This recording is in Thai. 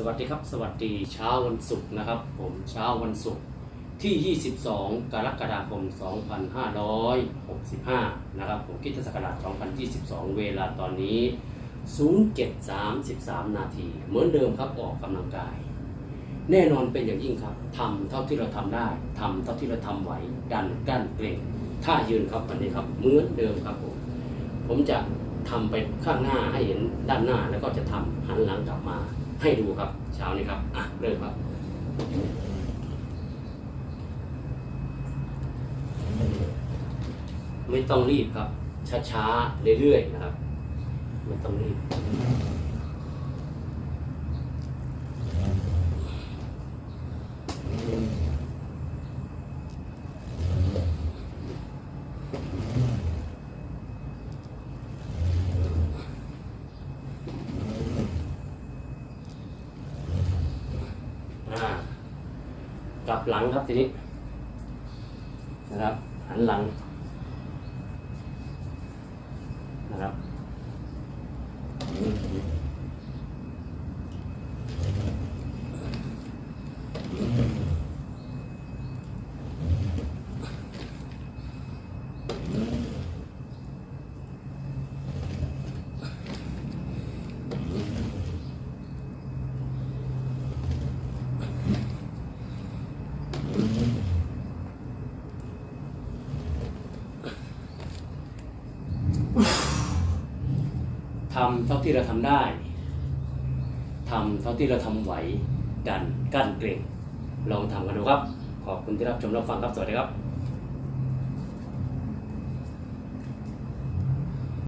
สวัสดีครับ สวัสดีเช้าวันศุกร์นะครับ ผมเช้าวันศุกร์ที่ 22 กรกฎาคม 2565 นะครับ ผมคิดศักราช2022 เวลาตอนนี้ 0733 นาที เหมือนเดิมครับออกกำลังกาย แน่นอนเป็นอย่างยิ่งครับทำเท่าที่เราทำได้ทำเท่าที่เราทำไหว ดันกั้นเกรงท่ายืนครับวันนี้ครับเหมือนเดิมครับผมผมจะทำไปข้างหน้าให้เห็นด้านหน้าแล้วก็จะทำหันหลังกลับมา ให้ดูครับ เช้านี้ครับ อะ เริ่มครับไม่ต้องรีบครับ ช้าๆ เรื่อยๆ นะครับ ไม่ต้องรีบ อ่า กลับหลังครับทีนี้ นะครับ หันหลัง นะครับ ทำเท่าที่เราทำได้ทำเท่าที่เราทำไหวดันกั้นเกรงลองทำกันดูครับ ขอบคุณที่รับชมรับฟังครับ สวัสดีครับ